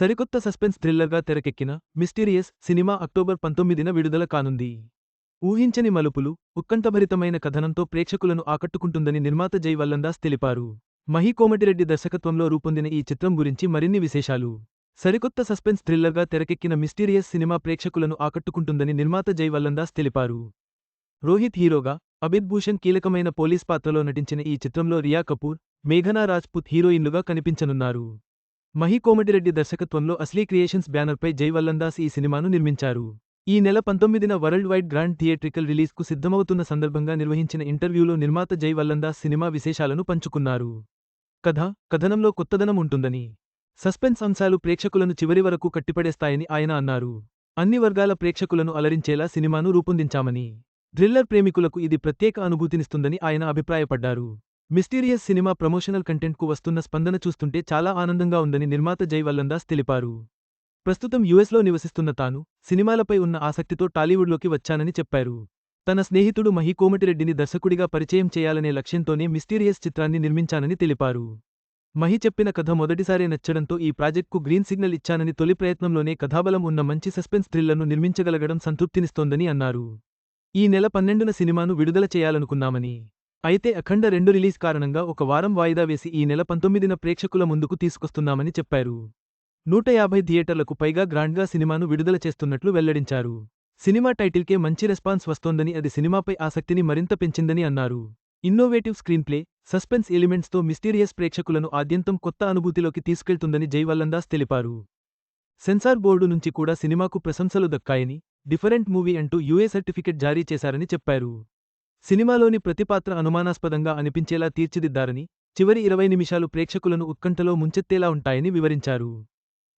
సరికొత్త సస్పెన్స్ థ్రిల్లర్గా తెరకెక్కిన mysterious cinema October పంతొమ్మిదిన విడుదల కానుంది. ఊహించని మలుపులు ఉత్కంఠభరితమైన కథనంతో ప్రేక్షకులను ఆకట్టుకుంటుందని నిర్మాత జై వల్లందాస్ తెలిపారు. మహి కోమటిరెడ్డి దర్శకత్వంలో రూపొందిన ఈ చిత్రం గురించి మరిన్ని విశేషాలు. సరికొత్త సస్పెన్స్ థ్రిల్లర్గా తెరకెక్కిన మిస్టీరియస్ సినిమా ప్రేక్షకులను ఆకట్టుకుంటుందని నిర్మాత జై వల్లందాస్ తెలిపారు. రోహిత్ హీరోగా అబిద్ భూషణ్ కీలకమైన పోలీస్ పాత్రలో నటించిన ఈ చిత్రంలో రియా కపూర్ మేఘనా రాజ్పుత్ హీరోయిన్లుగా కనిపించనున్నారు. మహి కోమటిరెడ్డి దర్శకత్వంలో అస్లీ క్రియేషన్స్ బ్యానర్పై జై వల్లందాస్ ఈ సినిమాను నిర్మించారు. ఈ నెల పంతొమ్మిదిన వరల్డ్ వైడ్ గ్రాండ్ థియేట్రికల్ రిలీజ్కు సిద్ధమవుతున్న సందర్భంగా నిర్వహించిన ఇంటర్వ్యూలో నిర్మాత జై వల్లందాస్ సినిమా విశేషాలను పంచుకున్నారు. కథ కథనంలో కొత్తదనం ఉంటుందని సస్పెన్స్ అంశాలు ప్రేక్షకులను చివరి వరకు కట్టిపడేస్తాయని ఆయన అన్నారు. అన్ని వర్గాల ప్రేక్షకులను అలరించేలా సినిమాను రూపొందించామని థ్రిల్లర్ ప్రేమికులకు ఇది ప్రత్యేక అనుభూతినిస్తుందని ఆయన అభిప్రాయపడ్డారు. మిస్టీరియస్ సినిమా ప్రమోషనల్ కంటెంట్కు వస్తున్న స్పందన చూస్తుంటే చాలా ఆనందంగా ఉందని నిర్మాత జై వల్లందాస్ తెలిపారు. ప్రస్తుతం యుఎస్లో నివసిస్తున్న తాను సినిమాలపై ఉన్న ఆసక్తితో టాలీవుడ్లోకి వచ్చానని చెప్పారు. తన స్నేహితుడు మహి కోమటిరెడ్డిని దర్శకుడిగా పరిచయం చేయాలనే లక్ష్యంతోనే మిస్టీరియస్ చిత్రాన్ని నిర్మించానని తెలిపారు. మహి చెప్పిన కథ మొదటిసారే నచ్చడంతో ఈ ప్రాజెక్టుకు గ్రీన్ సిగ్నల్ ఇచ్చానని తొలి ప్రయత్నంలోనే కథాబలం ఉన్న మంచి సస్పెన్స్ థ్రిల్లర్ను నిర్మించగలగడం సంతృప్తినిస్తోందని అన్నారు. ఈ నెల పన్నెండున సినిమాను విడుదల చేయాలనుకున్నామని అయితే అఖండ రెండు రిలీజ్ కారణంగా ఒక వారం వాయిదా వేసి ఈ నెల పంతొమ్మిదిన ప్రేక్షకుల ముందుకు తీసుకొస్తున్నామని చెప్పారు. నూట యాభై థియేటర్లకు పైగా గ్రాండ్గా సినిమాను విడుదల చేస్తున్నట్లు వెల్లడించారు. సినిమా టైటిల్కే మంచి రెస్పాన్స్ వస్తోందని అది సినిమాపై ఆసక్తిని మరింత పెంచిందని అన్నారు. ఇన్నోవేటివ్ స్క్రీన్ప్లే సస్పెన్స్ ఎలిమెంట్స్తో మిస్టీరియస్ ప్రేక్షకులను ఆద్యంతం కొత్త అనుభూతిలోకి తీసుకెళ్తుందని జైవల్లందాస్ తెలిపారు. సెన్సార్ బోర్డు నుంచి కూడా సినిమాకు ప్రశంసలు దక్కాయని డిఫరెంట్ మూవీ అంటూ యూఏ సర్టిఫికెట్ జారీ చేశారని చెప్పారు. సినిమాలోని ప్రతి పాత్ర అనుమానాస్పదంగా అనిపించేలా తీర్చిదిద్దారని చివరి ఇరవై నిమిషాలు ప్రేక్షకులను ఉత్కంఠలో ముంచెత్తేలా ఉంటాయని వివరించారు.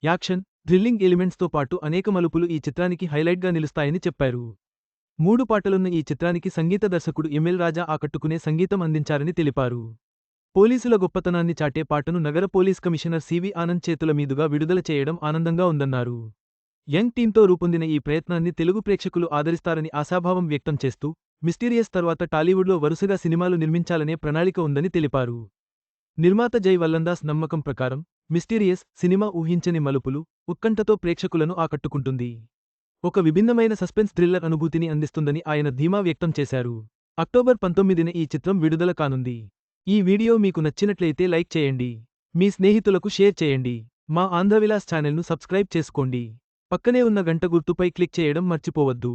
యాక్షన్ థ్రిల్లింగ్ ఎలిమెంట్స్తో పాటు అనేక మలుపులు ఈ చిత్రానికి హైలైట్గా నిలుస్తాయని చెప్పారు. మూడు పాటలున్న ఈ చిత్రానికి సంగీత దర్శకుడు ఎమ్మెల్ రాజా ఆకట్టుకునే సంగీతం అందించారని తెలిపారు. పోలీసుల గొప్పతనాన్ని చాటే పాటను నగర పోలీస్ కమిషనర్ సివి ఆనంద్ చేతుల మీదుగా విడుదల చేయడం ఆనందంగా ఉందన్నారు. యంగ్ టీంతో రూపొందిన ఈ ప్రయత్నాన్ని తెలుగు ప్రేక్షకులు ఆదరిస్తారని ఆశాభావం వ్యక్తం చేస్తూ మిస్టీరియస్ తర్వాత టాలీవుడ్లో వరుసగా సినిమాలు నిర్మించాలనే ప్రణాళిక ఉందని తెలిపారు. నిర్మాత జై వల్లందాస్ నమ్మకం ప్రకారం మిస్టీరియస్ సినిమా ఊహించని మలుపులు ఉత్కంఠతో ప్రేక్షకులను ఆకట్టుకుంటుంది. ఒక విభిన్నమైన సస్పెన్స్ థ్రిల్లర్ అనుభూతిని అందిస్తుందని ఆయన ధీమా వ్యక్తం చేశారు. అక్టోబర్ పంతొమ్మిదిన ఈ చిత్రం విడుదల కానుంది. ఈ వీడియో మీకు నచ్చినట్లయితే లైక్ చేయండి. మీ స్నేహితులకు షేర్ చేయండి. మా ఆంధ్రవిలాస్ ఛానల్ను సబ్స్క్రైబ్ చేసుకోండి. పక్కనే ఉన్న గంట గుర్తుపై క్లిక్ చేయడం మర్చిపోవద్దు.